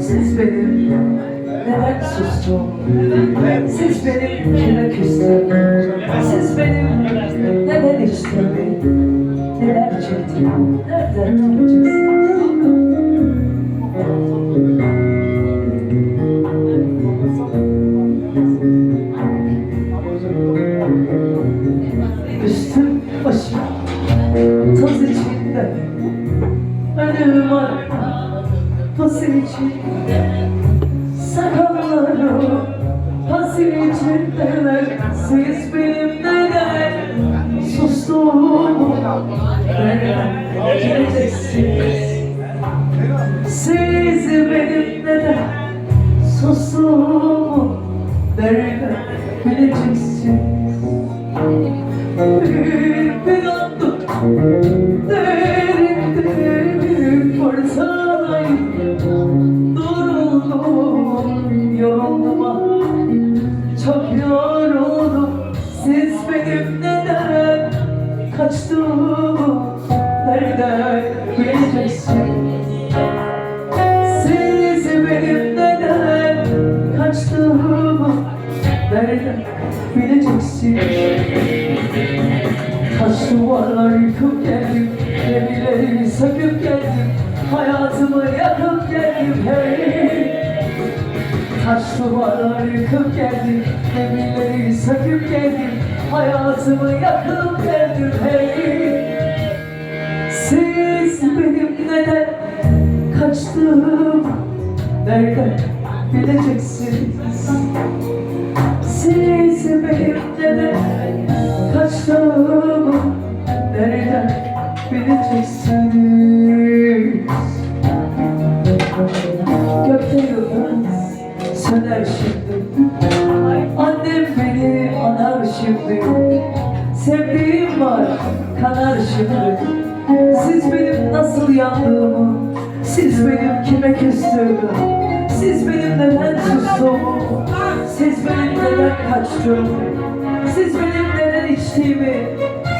Siz benim neden sustum Siz benim kime küstüm Siz benim neden içtim Neler çektim Nereden bulacaksınız Üstüm başım toz içinde Pasir içinde. Sakallarım pasir içinde Siz benim neden sustuğumu Nereden geleceksiniz Siz benim neden sustuğumu Nereden bileceksiniz kaçtığımı Nereden bileceksiniz Siz benim neden kaçtığımı Nereden bileceksiniz Taş duvarlar yıkıp geldim geldim Hayatımı yakıp geldim. Hey! Taş duvarlar yıkıp geldim Gemileri söküp geldim Hayatımı yakıp geldim hey Siz benim neden kaçtığımı Nereden bileceksiniz? Siz benim neden kaçtığımı Nereden bileceksiniz şimdi Sevdiğim var kanar şimdi Siz benim nasıl yandığımı Siz benim kime küstüğümü Siz benim neden sustuğumu Siz benim neden kaçtığımı Siz benim neden içtiğimi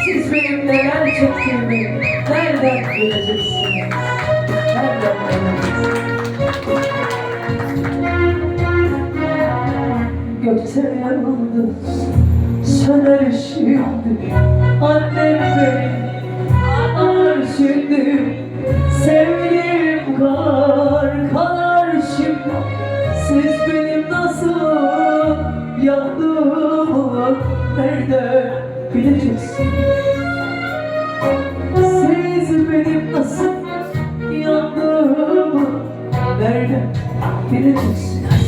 Siz benim neler çektiğimi Nereden bileceksiniz Nereden bileceksiniz Gökte yıldız söner şimdi Annem beni anar şimdi Sevgilim kar kanar şimdi Siz benim nasıl yandığımı Nerede? Bileceksiniz Siz benim nasıl yandığımı Nerede bileceksiniz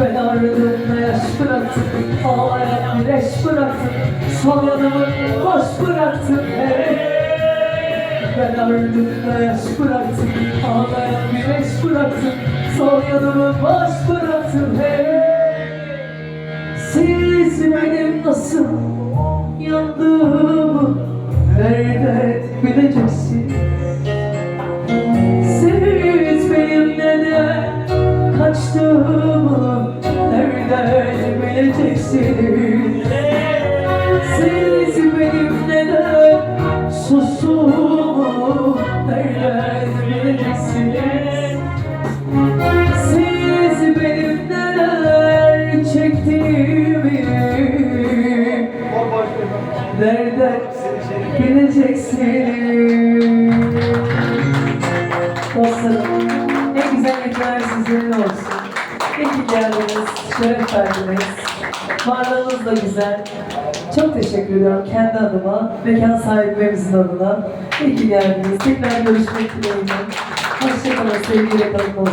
ben ardımda yaş bıraktım Ağlayan bir eş bıraktım Sol yanımı boş bıraktım hey. Ben ardımda yaş bıraktım Ağlayan bir eş bıraktım Sol yanımı boş bıraktım hey. Siz benim bileceksiniz? Dostlarım, en güzel geceler sizinle olsun. İyi ki geldiniz, şeref verdiniz. Varlığınız da güzel. Çok teşekkür ediyorum kendi adıma, mekan sahiplerimizin adına. İyi ki geldiniz. Tekrar görüşmek dileğiyle. Hoşçakalın, sevgiyle kalın.